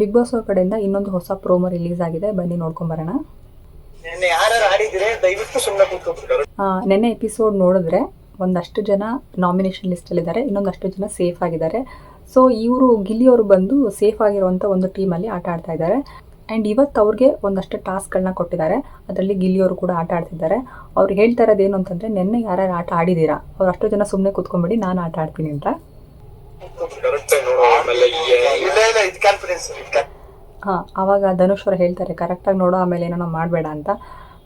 Big boss ಅವ್ರ ಕಡೆಯಿಂದ ಇನ್ನೊಂದು ಹೊಸ ಪ್ರೋಮೋ ರಿಲೀಸ್ ಆಗಿದೆ. ಬನ್ನಿ ನೋಡ್ಕೊಂಬರೋಣ ಆಡಿದ್ರೆ ನೆನ್ನೆ ಎಪಿಸೋಡ್ ನೋಡಿದ್ರೆ ಒಂದಷ್ಟು ಜನ ನಾಮಿನೇಷನ್ ಲಿಸ್ಟಲ್ಲಿದ್ದಾರೆ ಇನ್ನೊಂದಷ್ಟು ಜನ ಸೇಫ್ ಆಗಿದ್ದಾರೆ. ಸೊ ಇವರು ಗಿಲ್ಲಿಯವರು ಬಂದು ಸೇಫ್ ಆಗಿರುವಂತ ಒಂದು ಟೀಮಲ್ಲಿ ಆಟ ಆಡ್ತಾ ಇದ್ದಾರೆ. ಅಂಡ್ ಇವತ್ತು ಅವ್ರಿಗೆ ಒಂದಷ್ಟು ಟಾಸ್ಕ್ಗಳನ್ನ ಕೊಟ್ಟಿದ್ದಾರೆ. ಅದರಲ್ಲಿ ಗಿಲ್ಲಿಯವರು ಕೂಡ ಆಟ ಆಡ್ತಿದ್ದಾರೆ. ಅವ್ರು ಹೇಳ್ತಾ ಇರೋದು ಏನು ಅಂತಂದ್ರೆ ನಿನ್ನೆ ಯಾರ್ಯಾರು ಆಟ ಆಡಿದ್ದೀರಾ? ಅವ್ರು ಅಷ್ಟು ಜನ ಸುಮ್ಮನೆ ಕೂತ್ಕೊಂಡ್ಬಿಡಿ ನಾನು ಆಟ ಆಡ್ತೀನಿ ಅಂತ. ಆಮೇಲೆ ಇಲ್ಲ ಇಲ್ಲ ಇದು ಕಾನ್ಫಿಡೆನ್ಸ್ ಹಾಂ ಆವಾಗ ಧನುಷ್ ಅವರು ಹೇಳ್ತಾರೆ ಕರೆಕ್ಟಾಗಿ ನೋಡೋ ಆಮೇಲೆ ಏನೋ ಮಾಡಬೇಡ ಅಂತ.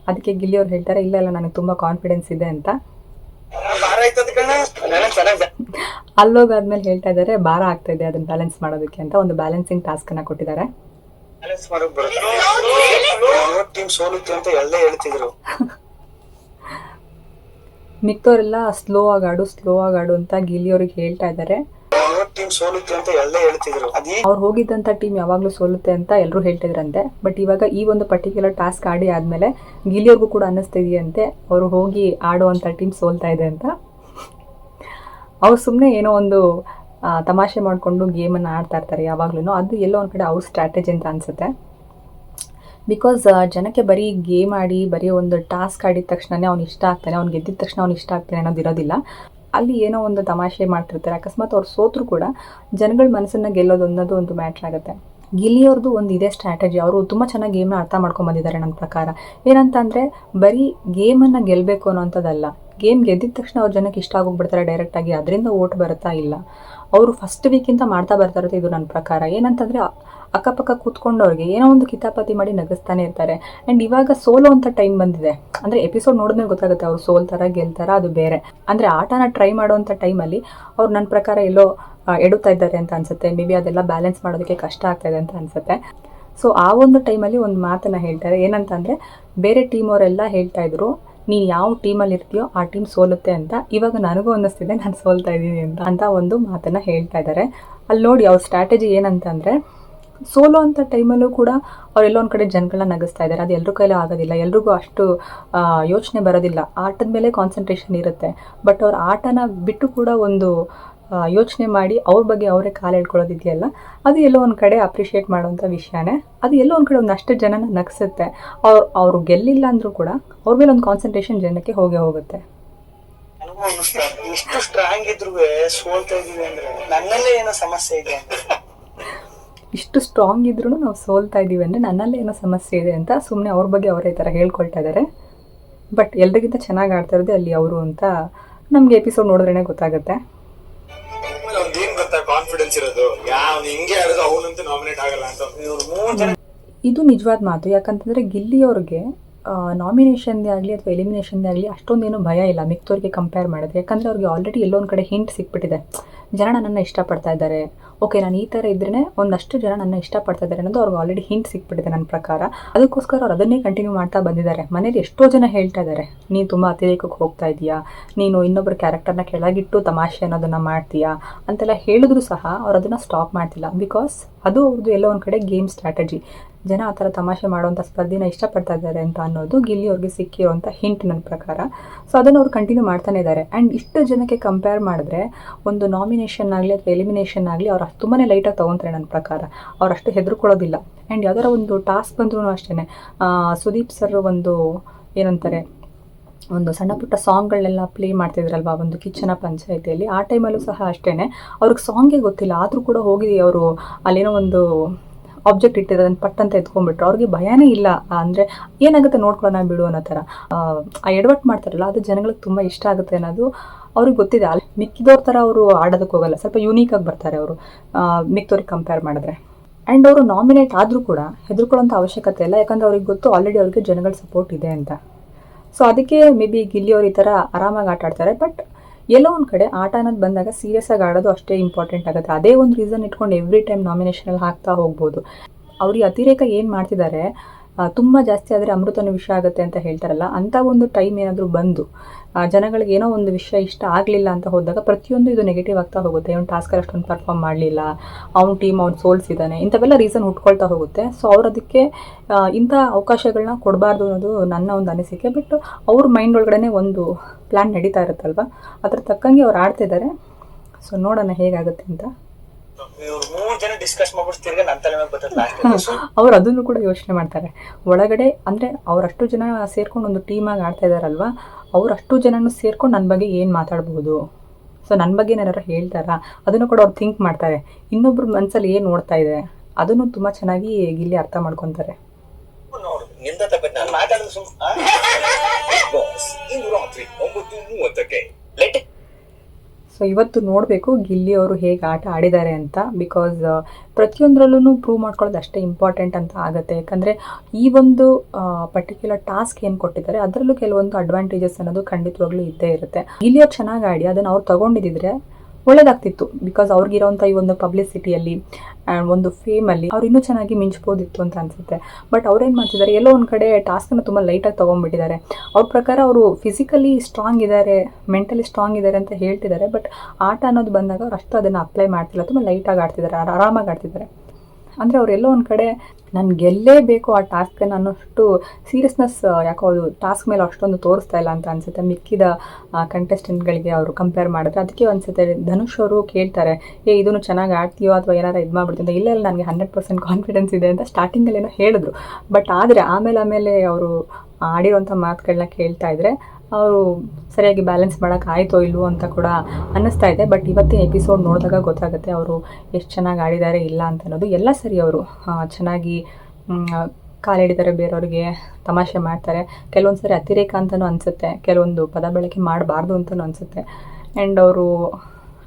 ಅದಕ್ಕೆ ಗಿಲ್ಲಿಯವ್ರು ಹೇಳ್ತಾರೆ ಇಲ್ಲ ಇಲ್ಲ ನನಗೆ ತುಂಬ ಕಾನ್ಫಿಡೆನ್ಸ್ ಇದೆ ಅಂತ. ಭಾರ ಆಯ್ತದ ಕಣ? ನಾನು ಚೆನ್ನಾಗಿ ಅಲ್ಲೋಗಾದ್ಮೇಲೆ ಹೇಳ್ತಾ ಇದ್ದಾರೆ ಭಾರ ಆಗ್ತಾ ಇದೆ ಅದನ್ನ ಬ್ಯಾಲೆನ್ಸ್ ಮಾಡೋದಕ್ಕೆ ಅಂತ. ಒಂದು ಬ್ಯಾಲೆನ್ಸಿಂಗ್ ಟಾಸ್ಕ್ ಅನ್ನ ಕೊಟ್ಟಿದ್ದಾರೆ. ಮಿಕ್ಕವರೆಲ್ಲ ಸ್ಲೋ ಆಗಾಡು ಆಡು ಸ್ಲೋ ಆಗಾಡು ಆಡು ಅಂತ ಅವ್ರಿಗೆ ಹೇಳ್ತಾ ಇದ್ದಾರೆ ಟೀಮ್ ಸೋಲುತ್ತೆ ಅಂತ ಎಲ್ಲ ಹೇಳ್ತಿದ್ರು. ಅದೇ ಅವ್ರು ಹೋಗಿದ್ದಂತ ಟೀಮ್ ಯಾವಾಗ್ಲೂ ಸೋಲುತ್ತೆ ಅಂತ ಎಲ್ಲರೂ ಹೇಳ್ತಿದ್ರಂತೆ. ಬಟ್ ಇವಾಗ ಈ ಒಂದು ಪರ್ಟಿಕ್ಯುಲರ್ ಟಾಸ್ಕ್ ಆಡಿ ಆದಮೇಲೆ ಗಿಲಿಯರ್ಗೂ ಕೂಡ ಅನ್ನಿಸ್ತಿದೆಯಂತೆ. ಅವರು ಹೋಗಿ ಆಡುವಂತ ಟೀಮ್ ಸೋಲ್ತಾ ಇದೆ ಅಂತ. ಅವ್ರು ಸುಮ್ಮನೆ ಏನೋ ಒಂದು ತಮಾಷೆ ಮಾಡಿಕೊಂಡು ಗೇಮನ್ನು ಆಡ್ತಾ ಇರ್ತಾರೆ ಯಾವಾಗ್ಲೂ ಅದು ಎಲ್ಲೋ ಒಂದು ಕಡೆ ಅವ್ರ ಸ್ಟ್ರಾಟಜಿ ಅಂತ ಅನಿಸುತ್ತೆ. ಬಿಕಾಸ್ ಜನಕ್ಕೆ ಬರೀ ಗೇಮ್ ಆಡಿ, ಬರೀ ಒಂದು ಟಾಸ್ಕ್ ಆಡಿದ ತಕ್ಷಣನೇ ಅವ್ನು ಇಷ್ಟ ಆಗ್ತಾನೆ, ಅವ್ನು ಗೆದ್ದಿದ ತಕ್ಷಣ ಅವ್ನು ಇಷ್ಟ ಆಗ್ತಾನೆ ಅನ್ನೋದು ಇರೋದಿಲ್ಲ. ಅಲ್ಲಿ ಏನೋ ಒಂದು ತಮಾಷೆ ಮಾಡ್ತಿರ್ತಾರೆ. ಅಕಸ್ಮಾತ್ ಅವ್ರು ಸೋತ್ರು ಕೂಡ ಜನಗಳ ಮನಸ್ಸನ್ನು ಗೆಲ್ಲೋದು ಅನ್ನೋದು ಒಂದು ಮ್ಯಾಟ್ರ್ ಆಗುತ್ತೆ. ಗಿಲ್ಲಿಯವ್ರದ್ದು ಒಂದು ಇದೇ ಸ್ಟ್ರಾಟಜಿ. ಅವರು ತುಂಬ ಚೆನ್ನಾಗಿ ಗೇಮ್ನ ಅರ್ಥ ಮಾಡ್ಕೊಂಬಂದಿದ್ದಾರೆ ನನ್ನ ಪ್ರಕಾರ. ಏನಂತ ಅಂದರೆ ಬರೀ ಗೇಮನ್ನು ಗೆಲ್ಲಬೇಕು ಅನ್ನೋಂಥದ್ದಲ್ಲ. ಗೇಮ್ ಗೆದ್ದಿದ ತಕ್ಷಣ ಅವ್ರ ಜನಕ್ಕೆ ಇಷ್ಟ ಆಗೋಗ್ಬಿಡ್ತಾರೆ ಡೈರೆಕ್ಟಾಗಿ ಅದರಿಂದ ಓಟ್ ಬರುತ್ತಾ ಇಲ್ಲ. ಅವರು ಫಸ್ಟ್ ವೀಕಿಂತ ಮಾಡ್ತಾ ಬರ್ತಾ ಇರುತ್ತೆ ಇದು ನನ್ನ ಪ್ರಕಾರ. ಏನಂತಂದರೆ ಅಕ್ಕಪಕ್ಕ ಕೂತ್ಕೊಂಡವ್ರಿಗೆ ಏನೋ ಒಂದು ಕಿತಾಪತಿ ಮಾಡಿ ನಗಿಸ್ತಾನೆ ಇರ್ತಾರೆ. ಆ್ಯಂಡ್ ಇವಾಗ ಸೋಲೋ ಅಂತ ಟೈಮ್ ಬಂದಿದೆ. ಅಂದರೆ ಎಪಿಸೋಡ್ ನೋಡಿದ್ಮೇಲೆ ಗೊತ್ತಾಗುತ್ತೆ ಅವ್ರು ಸೋಲ್ತಾರ ಗೆಲ್ತಾರ ಅದು ಬೇರೆ. ಅಂದರೆ ಆಟನ ಟ್ರೈ ಮಾಡೋವಂಥ ಟೈಮಲ್ಲಿ ಅವ್ರು ನನ್ನ ಪ್ರಕಾರ ಎಲ್ಲೋ ಎಡುತ್ತಾ ಇದ್ದಾರೆ ಅಂತ ಅನ್ಸುತ್ತೆ. ಮೇ ಬಿ ಅದೆಲ್ಲ ಬ್ಯಾಲೆನ್ಸ್ ಮಾಡೋದಕ್ಕೆ ಕಷ್ಟ ಆಗ್ತಾ ಇದೆ ಅಂತ ಅನ್ಸುತ್ತೆ. ಸೊ ಆ ಒಂದು ಟೈಮಲ್ಲಿ ಒಂದು ಮಾತನ್ನ ಹೇಳ್ತಾರೆ. ಏನಂತಂದರೆ ಬೇರೆ ಟೀಮ್ ಅವರೆಲ್ಲ ಹೇಳ್ತಾ ಇದ್ರು, ನೀನು ಯಾವ ಟೀಮಲ್ಲಿ ಇರ್ತೀಯೋ ಆ ಟೀಮ್ ಸೋಲುತ್ತೆ ಅಂತ. ಇವಾಗ ನನಗೂ ಅನ್ನಿಸ್ತಿದೆ, ನಾನು ಸೋಲ್ತಾ ಇದ್ದೀನಿ ಅಂತ ಅಂತ ಒಂದು ಮಾತನ್ನ ಹೇಳ್ತಾ ಇದ್ದಾರೆ. ಅಲ್ಲಿ ನೋಡಿ ಅವ್ರ ಸ್ಟ್ರಾಟಜಿ ಏನಂತಂದರೆ ಸೋಲೋ ಅಂತ ಟೈಮಲ್ಲೂ ಕೂಡ ಅವರೆಲ್ಲ ಒಂದು ಕಡೆ ಜನಗಳನ್ನ ನಗಿಸ್ತಾ ಇದ್ದಾರೆ ಅದು ಎಲ್ಲರೂ ಕೈಲೂ ಆಗೋದಿಲ್ಲ. ಎಲ್ರಿಗೂ ಅಷ್ಟು ಯೋಚನೆ ಬರೋದಿಲ್ಲ. ಆಟದ ಮೇಲೆ ಕಾನ್ಸಂಟ್ರೇಷನ್ ಇರುತ್ತೆ. ಬಟ್ ಅವ್ರ ಆಟನ ಬಿಟ್ಟು ಕೂಡ ಒಂದು ಯೋಚನೆ ಮಾಡಿ ಅವ್ರ ಬಗ್ಗೆ ಅವರೇ ಕಾಲು ಹೇಳ್ಕೊಳ್ಳೋದಿದೆಯಲ್ಲ ಅದು ಎಲ್ಲೋ ಒಂದು ಕಡೆ ಅಪ್ರಿಷಿಯೇಟ್ ಮಾಡುವಂಥ ವಿಷಯನೇ. ಅದು ಎಲ್ಲೋ ಒಂದು ಕಡೆ ಒಂದಷ್ಟು ಜನನ ನಗಿಸುತ್ತೆ. ಅವ್ರು, ಅವರು ಗೆಲ್ಲಿಲ್ಲ ಅಂದರೂ ಕೂಡ ಅವ್ರ ಮೇಲೆ ಒಂದು ಕಾನ್ಸಂಟ್ರೇಷನ್ ಜನಕ್ಕೆ ಹೋಗೇ ಹೋಗುತ್ತೆ. ಎಷ್ಟು ಸ್ಟ್ರಾಂಗ್ ಇದ್ರು ಸೋಲ್ತಾ ಇದೀವಿ ಅಂದ್ರೆ ನನ್ನಲ್ಲೇ ಏನೋ ಸಮಸ್ಯೆ ಇದೆ ಇಷ್ಟು ಸ್ಟ್ರಾಂಗ್ ಇದ್ರೂ ನಾವು ಸೋಲ್ತಾ ಇದ್ದೀವಿ ಅಂದರೆ ನನ್ನಲ್ಲೇ ಏನೋ ಸಮಸ್ಯೆ ಇದೆ ಅಂತ ಸುಮ್ಮನೆ ಅವ್ರ ಬಗ್ಗೆ ಅವರೇ ಈ ಥರ ಹೇಳ್ಕೊಳ್ತಾ ಇದ್ದಾರೆ ಬಟ್ ಎಲ್ರಿಗಿಂತ ಚೆನ್ನಾಗಿ ಆಡ್ತಾ ಇರೋದೇ ಅಲ್ಲಿ ಅವರು ಅಂತ ನಮಗೆ ಎಪಿಸೋಡ್ ನೋಡಿದ್ರೇ ಗೊತ್ತಾಗುತ್ತೆ. ಇದು ನಿಜವಾದ ಮಾತು. ಯಾಕಂತಂದರೆ ಗಿಲ್ಲಿಯವ್ರಿಗೆ ನಾಮಿನೇಷನ್ದೇ ಆಗಲಿ ಅಥವಾ ಎಲಿಮಿನೇಷನ್ದೇ ಆಗಲಿ ಅಷ್ಟೊಂದೇನು ಭಯ ಇಲ್ಲ ಮಿಕ್ತವ್ರಿಗೆ ಕಂಪೇರ್ ಮಾಡಿದ್ರೆ ಯಾಕಂದರೆ ಅವ್ರಿಗೆ ಆಲ್ರೆಡಿ ಎಲ್ಲೊಂದು ಕಡೆ ಹಿಂಟ್ ಸಿಕ್ಬಿಟ್ಟಿದೆ. ಜನ ನನ್ನನ್ನು ಇಷ್ಟಪಡ್ತಾ ಇದ್ದಾರೆ. ಓಕೆ ನಾನು ಈ ಥರ ಇದ್ರೇ ಒಂದಷ್ಟು ಜನ ನನ್ನ ಇಷ್ಟಪಡ್ತಾ ಇದ್ದಾರೆ ಅನ್ನೋದು ಅವ್ರಿಗೆ ಆಲ್ರೆಡಿ ಹಿಂಟ್ ಸಿಕ್ಬಿಟ್ಟಿದೆ ನನ್ನ ಪ್ರಕಾರ. ಅದಕ್ಕೋಸ್ಕರ ಅವ್ರು ಅದನ್ನೇ ಕಂಟಿನ್ಯೂ ಮಾಡ್ತಾ ಬಂದಿದ್ದಾರೆ. ಮನೇಲಿ ಎಷ್ಟೋ ಜನ ಹೇಳ್ತಾ ಇದ್ದಾರೆ ನೀನು ತುಂಬ ಅತಿರೇಕಕ್ಕೆ ಹೋಗ್ತಾ ಇದೀಯಾ ನೀನು ಇನ್ನೊಬ್ಬರ ಕ್ಯಾರೆಕ್ಟರ್ನ ಕೆಳಗಿಟ್ಟು ತಮಾಷೆ ಅನ್ನೋದನ್ನು ಮಾಡ್ತೀಯಾ? ಅಂತೆಲ್ಲ ಹೇಳಿದ್ರು ಸಹ ಅವ್ರು ಅದನ್ನು ಸ್ಟಾಪ್ ಮಾಡ್ತಿಲ್ಲ. ಬಿಕಾಸ್ ಅದು ಅವ್ರದ್ದು ಎಲ್ಲೋ ಒಂದು ಕಡೆ ಗೇಮ್ ಸ್ಟ್ರಾಟಜಿ ಜನ ಆ ಥರ ತಮಾಷೆ ಮಾಡುವಂಥ ಸ್ಪರ್ಧೆನ ಇಷ್ಟಪಡ್ತಾ ಇದ್ದಾರೆ ಅಂತ ಅನ್ನೋದು ಗಿಲ್ಲಿ ಅವ್ರಿಗೆ ಸಿಕ್ಕಿರುವಂಥ ಹಿಂಟ್ ನನ್ನ ಪ್ರಕಾರ. ಸೊ ಅದನ್ನು ಅವ್ರು ಕಂಟಿನ್ಯೂ ಮಾಡ್ತಾನೆ ಇದ್ದಾರೆ. ಆ್ಯಂಡ್ ಇಷ್ಟು ಜನಕ್ಕೆ ಕಂಪೇರ್ ಮಾಡಿದ್ರೆ ಒಂದು ನಾಮಿನೇಷನ್ ಆಗಲಿ ಅಥವಾ ಎಲಿಮಿನೇಷನ್ ಆಗಲಿ ಅವ್ರು ಅಷ್ಟು ತುಂಬಾ ಲೈಟಾಗಿ ತೊಗೊತಾರೆ ನನ್ನ ಪ್ರಕಾರ. ಅವ್ರು ಅಷ್ಟು ಹೆದರ್ಕೊಳ್ಳೋದಿಲ್ಲ. ಆ್ಯಂಡ್ ಯಾವ್ದಾರ ಒಂದು ಟಾಸ್ಕ್ ಬಂದ್ರೂ ಅಷ್ಟೇ ಸುದೀಪ್ ಸರ್ ಒಂದು ಏನಂತಾರೆ, ಒಂದು ಸಣ್ಣ ಪುಟ್ಟ ಸಾಂಗ್ಗಳನ್ನೆಲ್ಲ ಪ್ಲೇ ಮಾಡ್ತಿದ್ರಲ್ವಾ ಒಂದು ಕಿಚ್ಚನ ಪಂಚಾಯಿತಿಯಲ್ಲಿ, ಆ ಟೈಮಲ್ಲೂ ಸಹ ಅಷ್ಟೇ ಅವ್ರಿಗೆ ಸಾಂಗೇ ಗೊತ್ತಿಲ್ಲ. ಆದರೂ ಕೂಡ ಹೋಗಿ ಅವರು ಅಲ್ಲೇನೋ ಒಂದು ಆಬ್ಜೆಕ್ಟ್ ಇಟ್ಟಿರೋದನ್ನ ಪಟ್ ಅಂತ ಎತ್ಕೊಂಡ್ಬಿಟ್ರು. ಅವ್ರಿಗೆ ಭಯನೇ ಇಲ್ಲ. ಅಂದರೆ ಏನಾಗುತ್ತೆ ನೋಡ್ಕೊಳ್ಳೋಣ ಬಿಡು ಅನ್ನೋ ಥರ. ಆ, ಎಡವಟ್ ಮಾಡ್ತಾರಲ್ಲ ಅದು ಜನಗಳಿಗೆ ತುಂಬ ಇಷ್ಟ ಆಗುತ್ತೆ ಅನ್ನೋದು ಅವ್ರಿಗೆ ಗೊತ್ತಿದೆ. ಅಲ್ಲಿ ಮಿಕ್ಕಿದವ್ರ ಥರ ಅವರು ಆಡೋದಕ್ಕೆ ಹೋಗಲ್ಲ. ಸ್ವಲ್ಪ ಯೂನೀಕಾಗಿ ಬರ್ತಾರೆ ಅವರು. ಮಿಕ್ಕಿದವ್ರಿಗೆ ಕಂಪೇರ್ ಮಾಡಿದ್ರೆ. ಆ್ಯಂಡ್ ಅವರು ನಾಮಿನೇಟ್ ಆದರೂ ಕೂಡ ಹೆದರ್ಕೊಳ್ಳೋಂಥ ಅವಶ್ಯಕತೆ ಇಲ್ಲ. ಯಾಕಂದರೆ ಅವ್ರಿಗೆ ಗೊತ್ತು ಆಲ್ರೆಡಿ ಅವ್ರಿಗೆ ಜನಗಳ ಸಪೋರ್ಟ್ ಇದೆ ಅಂತ. ಸೊ ಅದಕ್ಕೆ ಮೇ ಬಿ ಗಿಲ್ಲಿ ಅವ್ರು ಈ ಥರ ಆರಾಮಾಗಿ ಆಟ ಆಡ್ತಾರೆ ಬಟ್ ಎಲ್ಲೋ ಒಂದು ಕಡೆ ಆಟ ಅನ್ನೋದು ಬಂದಾಗ ಸೀರಿಯಸ್ ಆಗಿ ಆಡೋದು ಅಷ್ಟೇ ಇಂಪಾರ್ಟೆಂಟ್ ಆಗುತ್ತೆ. ಅದೇ ಒಂದು ರೀಸನ್ ಇಟ್ಕೊಂಡು ಎವ್ರಿ ಟೈಮ್ ನಾಮಿನೇಷನಲ್ಲಿ ಹಾಕ್ತಾ ಹೋಗ್ಬೋದು. ಅವ್ರಿಗೆ ಅತಿರೇಕ ಏನು ಮಾಡ್ತಿದ್ದಾರೆ ತುಂಬ ಜಾಸ್ತಿ ಆದರೆ ಅಮೃತನ ವಿಷಯ ಆಗುತ್ತೆ ಅಂತ ಹೇಳ್ತಾರಲ್ಲ, ಅಂಥ ಒಂದು ಟೈಮ್ ಏನಾದರೂ ಬಂದು ಜನಗಳಿಗೆ ಏನೋ ಒಂದು ವಿಷಯ ಇಷ್ಟ ಆಗಲಿಲ್ಲ ಅಂತ ಹೋದಾಗ ಪ್ರತಿಯೊಂದು ಇದು ನೆಗೆಟಿವ್ ಆಗ್ತಾ ಹೋಗುತ್ತೆ. ಇವನು ಟಾಸ್ಕರ್ ಅಷ್ಟೊಂದು ಪರ್ಫಾರ್ಮ್ ಮಾಡಲಿಲ್ಲ, ಅವ್ನ ಟೀಮ್ ಅವ್ನು ಸೋಲ್ಸಿದ್ದಾನೆ ಇಂಥವೆಲ್ಲ ರೀಸನ್ ಹುಟ್ಕೊಳ್ತಾ ಹೋಗುತ್ತೆ. ಸೊ ಅವ್ರು ಅದಕ್ಕೆ ಇಂಥ ಅವಕಾಶಗಳನ್ನ ಕೊಡಬಾರ್ದು ಅನ್ನೋದು ನನ್ನ ಒಂದು ಅನಿಸಿಕೆ. ಬಟ್ ಅವ್ರ ಮೈಂಡ್ ಒಳಗಡೆ ಒಂದು ಪ್ಲ್ಯಾನ್ ನಡೀತಾ ಇರುತ್ತಲ್ವ? ಅದ್ರ ತಕ್ಕಂಗೆ ಅವ್ರು ಆಡ್ತಿದ್ದಾರೆ ಸೊ ನೋಡೋಣ ಹೇಗಾಗುತ್ತೆ ಅಂತ. ಇವ್ರು ಮೂರ್ ಜನ ಡಿಸ್ಕಸ್ ಮಾಡ್ಬಿಟ್ಟು ತಿರ್ಗಾ ನನ್ನ ತಲೆ ಮೇಲೆ ಬರ್ತದೆ ಲಾಸ್ಟ್ ಅವ್ರು ಅದನ್ನು ಕೂಡ ಯೋಚನೆ ಮಾಡ್ತಾರೆ. ಒಳಗಡೆ ಅಂದ್ರೆ ಅವರಷ್ಟು ಜನ ಸೇರ್ಕೊಂಡು ಒಂದು ಟೀಮ್ ಆಗಿ ಆಡ್ತಾ ಇದಾರಲ್ವಾ ಅವರಷ್ಟು ಜನನು ಸೇರ್ಕೊಂಡು ನನ್ನ ಬಗ್ಗೆ ಏನು ಮಾತಾಡ್ಬೋದು? ಸೊ ನನ್ನ ಬಗ್ಗೆ ಏನಾರು ಹೇಳ್ತಾರಾ? ಅದನ್ನು ಕೂಡ ಅವ್ರು ಥಿಂಕ್ ಮಾಡ್ತಾರೆ. ಇನ್ನೊಬ್ರು ಮನ್ಸಲ್ಲಿ ಏನು ನೋಡ್ತಾ ಇದೆ? ಅದನ್ನು ತುಂಬಾ ಚೆನ್ನಾಗಿ ಇಲ್ಲಿ ಅರ್ಥ ಮಾಡ್ಕೊಂತಾರೆ. ನಾನು ಮಾತಾಡೋದು ರಾತ್ರಿ ಒಂಬತ್ತು ಮೂವತ್ತಕ್ಕೆ. ಸೊ ಇವತ್ತು ನೋಡಬೇಕು ಗಿಲ್ಲಿ ಅವರು ಹೇಗೆ ಆಟ ಆಡಿದ್ದಾರೆ ಅಂತ ಬಿಕಾಸ್ ಪ್ರತಿಯೊಂದರಲ್ಲೂ ಪ್ರೂವ್ ಮಾಡ್ಕೊಳ್ಳೋದು ಅಷ್ಟೇ ಇಂಪಾರ್ಟೆಂಟ್ ಅಂತ ಆಗುತ್ತೆ. ಯಾಕಂದರೆ ಈ ಒಂದು ಪರ್ಟಿಕ್ಯುಲರ್ ಟಾಸ್ಕ್ ಏನು ಕೊಟ್ಟಿದ್ದಾರೆ, ಅದರಲ್ಲೂ ಕೆಲವೊಂದು ಅಡ್ವಾಂಟೇಜಸ್ ಅನ್ನೋದು ಖಂಡಿತವಾಗ್ಲೂ ಇದ್ದೇ ಇರುತ್ತೆ. ಗಿಲ್ಲಿ ಚೆನ್ನಾಗಿ ಆಡಿ, ಅದನ್ನು ಅವ್ರು ತಗೊಂಡಿದ್ದಿದ್ರೆ ಒಳ್ಳೇದಾಗ್ತಿತ್ತು. ಬಿಕಾಸ್ ಅವ್ರಿಗಿರೋಂಥ ಈ ಒಂದು ಪಬ್ಲಿಸಿಟಿಯಲ್ಲಿ ಆ್ಯಂಡ್ ಒಂದು ಫೇಮಲ್ಲಿ ಅವ್ರು ಇನ್ನೂ ಚೆನ್ನಾಗಿ ಮಿಂಚ್ಬೋದಿತ್ತು ಅಂತ ಅನಿಸುತ್ತೆ. ಬಟ್ ಅವ್ರೇನು ಮಾಡ್ತಿದ್ದಾರೆ? ಎಲ್ಲೋ ಒಂದು ಕಡೆ ಟಾಸ್ಕನ್ನು ತುಂಬ ಲೈಟಾಗಿ ತೊಗೊಂಡ್ಬಿಟ್ಟಿದ್ದಾರೆ. ಅವ್ರ ಪ್ರಕಾರ ಅವರು ಫಿಸಿಕಲಿ ಸ್ಟ್ರಾಂಗ್ ಇದ್ದಾರೆ ಮೆಂಟಲಿ ಸ್ಟ್ರಾಂಗ್ ಇದ್ದಾರೆ ಅಂತ ಹೇಳ್ತಿದ್ದಾರೆ. ಬಟ್ ಆಟ ಅನ್ನೋದು ಬಂದಾಗ ಅವ್ರು ಅಷ್ಟು ಅದನ್ನು ಅಪ್ಲೈ ಮಾಡ್ತಿಲ್ಲ. ತುಂಬ ಲೈಟಾಗಿ ಆಡ್ತಿದ್ದಾರೆ ಆರ- ಆರಾಮಾಗಿ ಆಡ್ತಿದ್ದಾರೆ. ಅಂದರೆ ಅವರೆಲ್ಲೋ ಒಂದು ಕಡೆ ನಾನು ಗೆಲ್ಲೇಬೇಕು ಆ ಟಾಸ್ಕನ್ನು ಅನ್ನೋಷ್ಟು ಸೀರಿಯಸ್ನೆಸ್ ಯಾಕೋ ಅದು ಟಾಸ್ಕ್ ಮೇಲೆ ಅಷ್ಟೊಂದು ತೋರಿಸ್ತಾ ಇಲ್ಲ ಅಂತ ಅನಿಸುತ್ತೆ. ಮಿಕ್ಕಿದ ಕಂಟೆಸ್ಟೆಂಟ್ಗಳಿಗೆ ಅವರು ಕಂಪೇರ್ ಮಾಡಿದ್ರೆ ಅದಕ್ಕೆ ಅನಿಸುತ್ತೆ. ಧನುಷ್ ಅವರು ಕೇಳ್ತಾರೆ, ಏ, ಇದನ್ನು ಚೆನ್ನಾಗಿ ಆಡ್ತೀಯೋ ಅಥವಾ ಏನಾರು ಇದು ಮಾಡ್ಬಿಡ್ತೀನಿ ಇಲ್ಲ ಇಲ್ಲ, ನನಗೆ ಹಂಡ್ರೆಡ್ ಪರ್ಸೆಂಟ್ ಕಾನ್ಫಿಡೆನ್ಸ್ ಇದೆ ಅಂತ ಸ್ಟಾರ್ಟಿಂಗಲ್ಲಿ ಏನೋ ಹೇಳಿದ್ರು. ಬಟ್ ಆದರೆ ಆಮೇಲೆ ಆಮೇಲೆ ಅವರು ಆಡಿರೋಂಥ ಮಾತುಗಳನ್ನ ಕೇಳ್ತಾ ಇದ್ರೆ ಅವರು ಸರಿಯಾಗಿ ಬ್ಯಾಲೆನ್ಸ್ ಮಾಡೋಕೆ ಆಯಿತೋ ಇಲ್ವೋ ಅಂತ ಕೂಡ ಅನ್ನಿಸ್ತಾ ಇದೆ. ಬಟ್ ಇವತ್ತಿನ ಎಪಿಸೋಡ್ ನೋಡಿದಾಗ ಗೊತ್ತಾಗುತ್ತೆ ಅವರು ಎಷ್ಟು ಚೆನ್ನಾಗಿ ಆಡಿದ್ದಾರೆ ಇಲ್ಲ ಅಂತ ಅನ್ನೋದು ಎಲ್ಲ ಸರಿ ಅವರು. ಚೆನ್ನಾಗಿ ಕಾಲು ಕಾಲಿಡಿದ್ದಾರೆ ಬೇರೆಯವ್ರಿಗೆ, ತಮಾಷೆ ಮಾಡ್ತಾರೆ. ಕೆಲವೊಂದು ಸರಿ ಅತಿರೇಕ ಅಂತಲೂ ಅನಿಸುತ್ತೆ. ಕೆಲವೊಂದು ಪದ ಬಳಕೆ ಮಾಡಬಾರ್ದು ಅಂತಲೂ ಅನಿಸುತ್ತೆ. ಆ್ಯಂಡ್ ಅವರು,